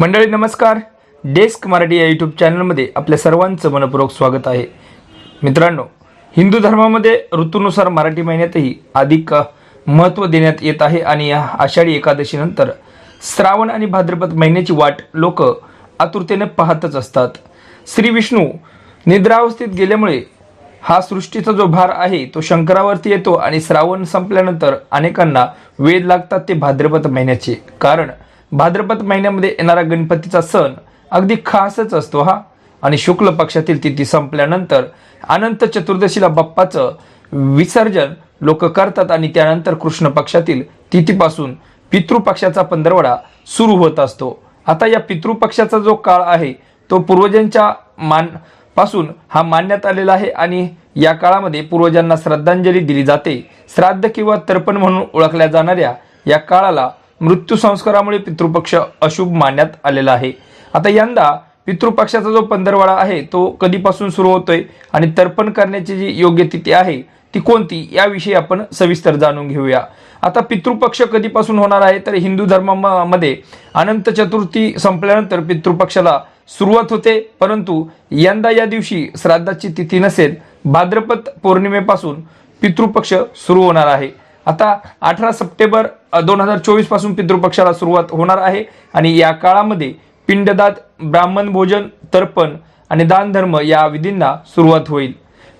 मंडळी नमस्कार. डेस्क मराठी या यूट्यूब चॅनलमध्ये आपल्या सर्वांचं मनपूर्वक स्वागत आहे. मित्रांनो हिंदू धर्मामध्ये ऋतूनुसार मराठी महिन्यातही अधिक महत्त्व देण्यात येत आहे आणि या आषाढी एकादशीनंतर श्रावण आणि भाद्रपद महिन्याची वाट लोक आतुरतेने पाहतच असतात. श्री विष्णू निद्रावस्थेत गेल्यामुळे हा सृष्टीचा जो भार आहे तो शंकरावरती येतो आणि श्रावण संपल्यानंतर अनेकांना वेध लागतात ते भाद्रपद महिन्याचे. कारण भाद्रपद महिन्यामध्ये येणारा गणपतीचा सण अगदी खासच असतो हा. आणि शुक्ल पक्षातील तिथी संपल्यानंतर अनंत चतुर्दशीला बाप्पाचं विसर्जन लोक करतात आणि त्यानंतर कृष्ण पक्षातील तिथीपासून पितृपक्षाचा पंधरवडा सुरू होत असतो. आता या पितृपक्षाचा जो काळ आहे तो पूर्वजांच्या मानपासून हा मानण्यात आलेला आहे आणि या काळामध्ये पूर्वजांना श्रद्धांजली दिली जाते. श्राद्ध किंवा तर्पण म्हणून ओळखल्या जाणाऱ्या या काळाला मृत्यू संस्कारामुळे पितृपक्ष अशुभ मानण्यात आलेला आहे. आता यंदा पितृपक्षाचा जो पंधरवाडा आहे तो कधीपासून सुरू होतोय आणि तर्पण करण्याची जी योग्य तिथी आहे ती कोणती? याविषयी आपण सविस्तर जाणून घेऊया. आता पितृपक्ष कधीपासून होणार आहे? तर हिंदू धर्मामध्ये अनंत चतुर्थी संपल्यानंतर पितृपक्षाला सुरुवात होते. परंतु यंदा या दिवशी श्राद्धाची तिथी नसेल. भाद्रपद पौर्णिमेपासून पितृपक्ष सुरू होणार आहे. आता अठरा सप्टेंबर दोन हजार चोवीसपासून पितृपक्षाला सुरुवात होणार आहे आणि या काळामध्ये पिंडदात ब्राह्मण भोजन तर्पण आणि दानधर्म या विधींना सुरुवात होईल.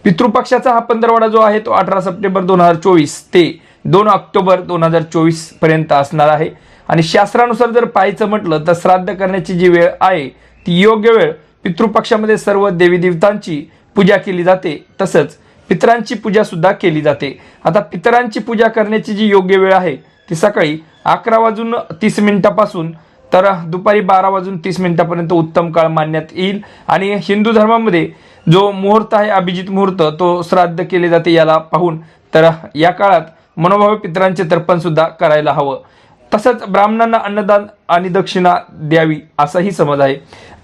पितृपक्षाचा हा पंधरवाडा जो आहे तो अठरा सप्टेंबर दोन हजार चोवीस ते दोन ऑक्टोबर दोन हजार चोवीसपर्यंत असणार आहे. आणि शास्त्रानुसार जर पाहायचं म्हटलं तर श्राद्ध करण्याची जी वेळ आहे ती योग्य वेळ पितृपक्षामध्ये सर्व देवी देवतांची पूजा केली जाते. तसंच पितरांची पूजा सुद्धा केली जाते. आता पितरांची पूजा करण्याची जी योग्य वेळ आहे ती सकाळी अकरा वाजून तीस मिनिटापासून तर दुपारी बारा वाजून तीस मिनिटापर्यंत उत्तम काळ मानण्यात येईल. आणि हिंदू धर्मामध्ये जो मुहूर्त आहे अभिजित मुहूर्त तो श्राद्ध केले जाते याला पाहून तर या काळात मनोभाव पितरांचे तर्पण सुद्धा करायला हवं. तसंच ब्राह्मणांना अन्नदान आणि दक्षिणा द्यावी असाही समज आहे.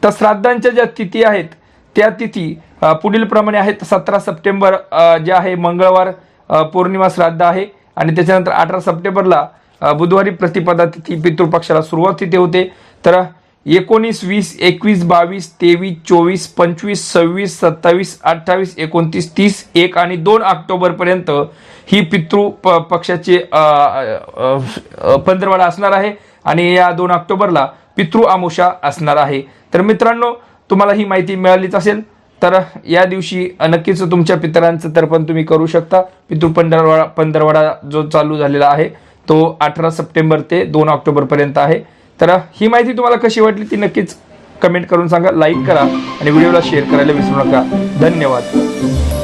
तर श्राद्धांच्या ज्या तिथी आहेत त्या तिथी पुढीलप्रमाणे पुढील प्रमाणे आहेत सतरा सप्टेंबर जे आहे मंगळवार पौर्णिमा श्राद्ध आहे. आणि त्याच्यानंतर अठरा सप्टेंबरला बुधवारी प्रतिपदा तिथी पितृपक्षाला सुरुवात तिथे होते. तर एकोणीस वीस एकवीस बावीस तेवीस चोवीस पंचवीस सव्वीस सत्तावीस अठ्ठावीस एकोणतीस तीस एक आणि दोन ऑक्टोबरपर्यंत ही पितृ प पक्षाचे पंधरवाडा असणार आहे आणि या दोन ऑक्टोबरला पितृ आमुषा असणार आहे. तर मित्रांनो तुम्हाला ही माहिती मिळालीच असेल. तर या दिवशी नक्कीच तुमच्या पितरांचं तर्पण तुम्ही करू शकता. पितृ पंधरवाडा पंधरवाडा जो चालू झालेला आहे तो अठरा सप्टेंबर ते दोन ऑक्टोबरपर्यंत आहे. तर ही माहिती तुम्हाला कशी वाटली ती नक्कीच कमेंट करून सांगा लाईक करा आणि व्हिडिओला शेअर करायला विसरू नका. धन्यवाद.